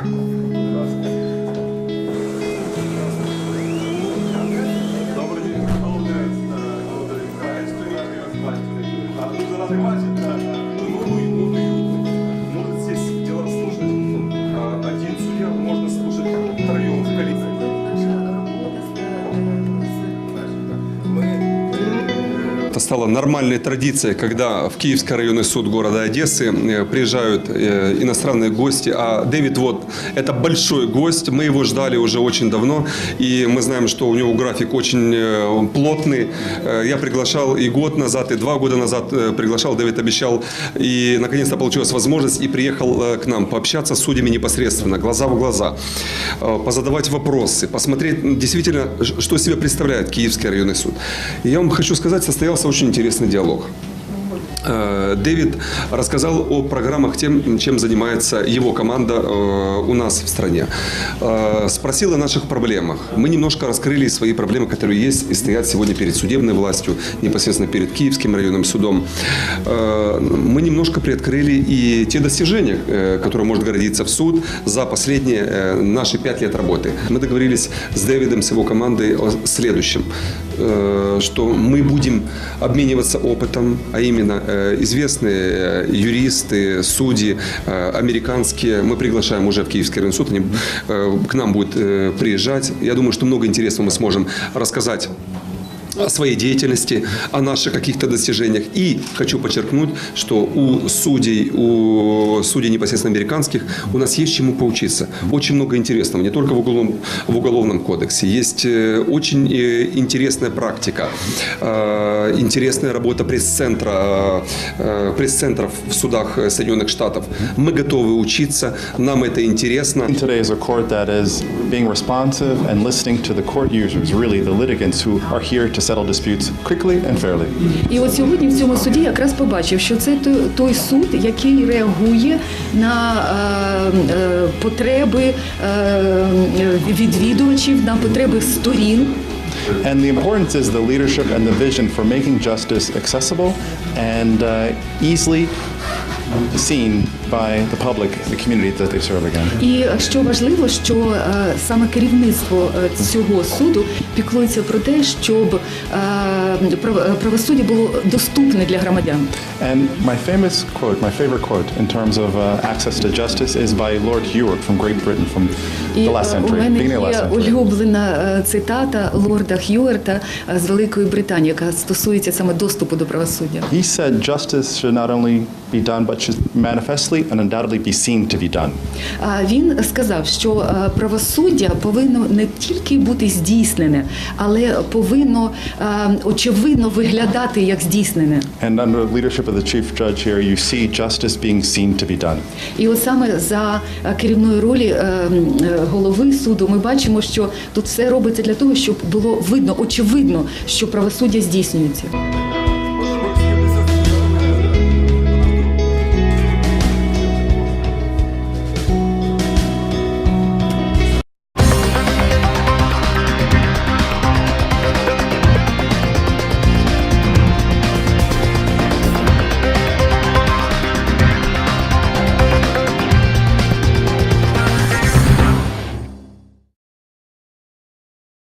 Добрый день, кто является руководителем? Развивать стало нормальной традицией, когда в Киевский районный суд города Одессы э, приезжают э, иностранные гости. А Дэвид вот это большой гость. Мы его ждали уже очень давно. И мы знаем, что у него график очень э, плотный. Я приглашал и год назад, и два года назад приглашал. Дэвид обещал. И наконец-то получилась возможность и приехал к нам пообщаться с судьями непосредственно, глаза в глаза, позадавать вопросы, посмотреть действительно, что из себя представляет Киевский районный суд. И я вам хочу сказать, состоялся очень интересный диалог. Э, Дэвид рассказал о программах тем, чем занимается его команда э, у нас в стране. Э, Спросил о наших проблемах. Мы немножко раскрыли свои проблемы, которые есть и стоят сегодня перед судебной властью, непосредственно перед Киевским районным судом. Мы немножко приоткрыли и те достижения, которые может гордиться в суд за последние наши пять лет работы. Мы договорились с Дэвидом, с его командой о следующем, что мы будем обмениваться опытом, а именно известные э, юристы, судьи, э, американские, мы приглашаем уже в Киевский районный суд, они э, к нам будут э, приезжать. Я думаю, что много интересного мы сможем рассказать о своей деятельности, о наших каких-то достижениях. И хочу подчеркнуть, что у судей, у судей непосредственно американских, у нас есть чему поучиться. Очень много интересного, не только в уголовном, в уголовном кодексе. Есть э, очень э, интересная практика, э, интересная работа пресс-центра, пресс-центров в судах Соединенных Штатов. Мы готовы учиться, нам это интересно. Today is a responsive and listening to the court users, really the litigants who are here to settle disputes quickly and fairly. І от сьогодні в цьому суді якраз побачив, що це той, суд, який реагує на е, е, потреби е, відвідувачів, на потреби сторін. And the importance is the leadership and the vision for making justice accessible and uh, easily seen by the public, the community that they serve again. І що важливо, що е, саме керівництво е, цього суду піклується про те, щоб е, прав- е, правосуддя було доступне для громадян. And my famous quote, my favorite quote in terms of uh, access to justice is by Lord Ewart from Great Britain from the last е, у мене є улюблена е, цитата лорда Хьюерта е, з Великої Британії, яка стосується саме доступу до правосуддя. He said justice should not only be done, but should manifestly and undoubtedly be seen to be done. Він сказав, що е, правосуддя повинно не тільки бути здійснене, але повинно е, очевидно виглядати як здійснене. And under the leadership of the chief judge here, you see justice being seen to be done. І от саме за е, керівної ролі голови суду ми бачимо, що тут все робиться для того, щоб було видно, очевидно, що правосуддя здійснюється.